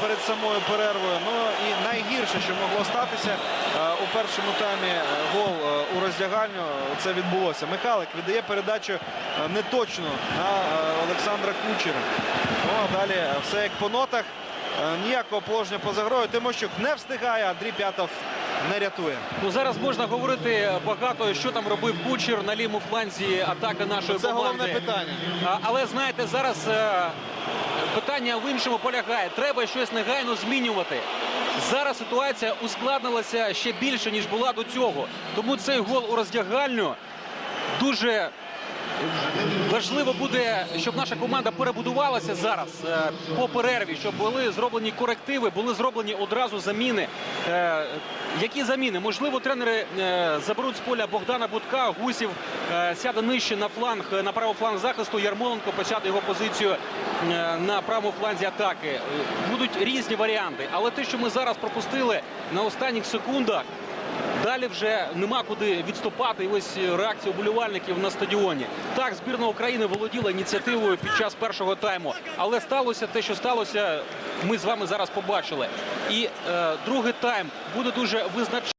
перед самою перервою. Ну і найгірше, що могло статися е, у першому таймі е, гол е, у роздягальню. Це відбулося. Михайлик віддає передачу неточну на Олександра Кучера. Ну а далі все як по нотах. Ніякого положення поза грою. Тимощук не встигає. Андрій П'ятов не рятує. Ну зараз можна говорити багато, що там робив кучер на лівому фланзі атака нашої Це команди. головне питання. Але знаєте, зараз питання в іншому полягає. Треба щось негайно змінювати. Зараз ситуація ускладнилася ще більше, ніж була до цього. Тому цей гол у роздягальню дуже важливо буде, щоб наша команда перебудувалася зараз е, по перерві, щоб були зроблені корективи, були зроблені одразу заміни. Е, Які заміни? Можливо, тренери е, заберуть з поля Богдана Будка, Гусів сяде нижче на фланг, на правий фланг захисту. Ярмоленко посяде його позицію на правому фланзі атаки. Будуть різні варіанти. Але те, що ми зараз пропустили на останніх секундах, Далі вже нема куди відступати. І ось реакція вболівальників на стадіоні. Так, збірна України володіла ініціативою під час першого тайму, але сталося те, що сталося. Ми з вами зараз побачили. І е, другий тайм буде дуже визначний.